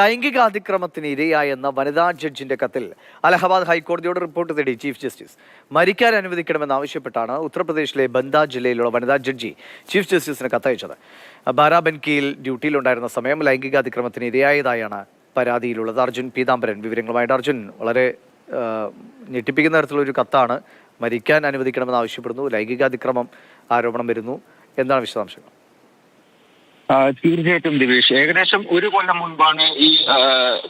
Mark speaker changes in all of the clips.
Speaker 1: ലൈംഗിക അതിക്രമത്തിന് ഇരയായെന്ന വനിതാ ജഡ്ജിന്റെ കത്തിൽ അലഹബാദ് ഹൈക്കോടതിയോട് റിപ്പോർട്ട് തേടി ചീഫ് ജസ്റ്റിസ് മരിക്കാൻ അനുവദിക്കണമെന്ന് അനുവദിക്കണമെന്നാവശ്യപ്പെട്ടാണ് ഉത്തർപ്രദേശിലെ ബന്ദ ജില്ലയിലുള്ള വനിതാ ജഡ്ജി ചീഫ് ജസ്റ്റിസിന് കത്തയച്ചത്. ബാരാബൻകിയിൽ ഡ്യൂട്ടിയിലുണ്ടായിരുന്ന സമയം ലൈംഗിക അതിക്രമത്തിന് ഇരയായതായാണ് പരാതിയിലുള്ളത്. അർജുൻ പീതാംബരൻ വിവരങ്ങളുമായിട്ട്. അർജുൻ വളരെ ഞെട്ടിപ്പിക്കുന്ന തരത്തിലുള്ള ഒരു കത്താണ് മരിക്കാൻ അനുവദിക്കണമെന്ന് ആവശ്യപ്പെടുന്നു. ലൈംഗികാതിക്രമം ആരോപണം വരുന്നു. എന്താണ് വിശദാംശങ്ങൾ?
Speaker 2: തീർച്ചയായിട്ടും ദിവേഷ് ഏകദേശം ഒരു കൊല്ലം മുൻപാണ് ഈ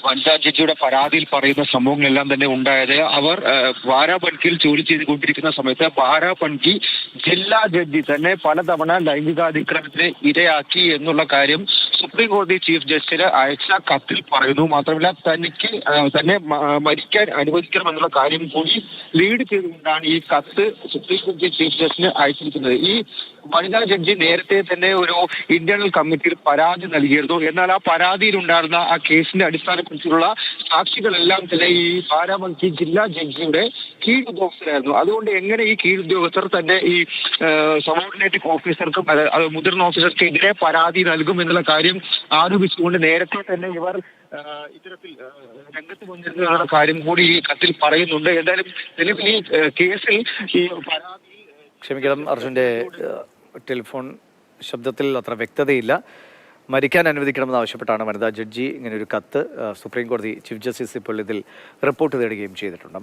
Speaker 2: വനിതാ ജഡ്ജിയുടെ പരാതിയിൽ പറയുന്ന സംഭവങ്ങളെല്ലാം തന്നെ ഉണ്ടായത്. അവർ ആ, ബാരാബൻകിയിൽ ജോലി ചെയ്തുകൊണ്ടിരിക്കുന്ന സമയത്ത് ബാരാബൻകി ജില്ലാ ജഡ്ജി തന്നെ പലതവണ ലൈംഗികാതിക്രമത്തിന് ഇരയാക്കി എന്നുള്ള കാര്യം സുപ്രീം കോടതി ചീഫ് ജസ്റ്റിന് അയച്ച കത്തിൽ പറയുന്നു. മാത്രമല്ല തനിക്ക് തന്നെ മരിക്കാൻ അനുവദിക്കണം എന്നുള്ള കാര്യം കൂടി ലീഡ് ചെയ്തുകൊണ്ടാണ് ഈ കത്ത് സുപ്രീം കോടതി ചീഫ് ജസ്റ്റിന് അയച്ചിരിക്കുന്നത്. ഈ വനിതാ ജഡ്ജി നേരത്തെ തന്നെ ഒരു ഇന്റേണൽ കമ്മിറ്റിയിൽ പരാതി നൽകിയിരുന്നു. എന്നാൽ ആ പരാതിയിലുണ്ടായിരുന്ന ആ കേസിന്റെ അടിസ്ഥാനപ്പെടുത്തിയുള്ള സാക്ഷികളെല്ലാം തന്നെ ഈ ബാരാമതി ജില്ലാ ജഡ്ജിയുടെ കീഴുദ്യോഗസ്ഥരായിരുന്നു. അതുകൊണ്ട് എങ്ങനെ ഈ കീഴുദ്യോഗസ്ഥർ തന്നെ ഈ സബോർഡിനേറ്റ് ഓഫീസർക്കും അത് ഓഫീസർക്ക് എതിരെ പരാതി നൽകും എന്നുള്ള കാര്യം ആരോപിച്ചുകൊണ്ട് നേരത്തെ തന്നെ ഇവർ ഇത്തരത്തിൽ രംഗത്ത് വന്നിരുന്ന കാര്യം കൂടി ഈ കത്തിൽ പറയുന്നുണ്ട്. എന്തായാലും നിലവിൽ ഈ കേസിൽ ഈ പരാതി
Speaker 1: ക്ഷമിക്കണം അർജുന്റെ ടെലിഫോൺ ശബ്ദത്തിൽ അത്ര വ്യക്തതയില്ല. മരിക്കാൻ അനുവദിക്കണമെന്ന് ആവശ്യപ്പെട്ടാണ് വനിതാ ജഡ്ജി ഇങ്ങനെ ഒരു കത്ത് സുപ്രീം കോടതി ചീഫ് ജസ്റ്റിസ് ഇപ്പോൾ ഇതിൽ റിപ്പോർട്ട് തേടുകയും ചെയ്തിട്ടുണ്ട്.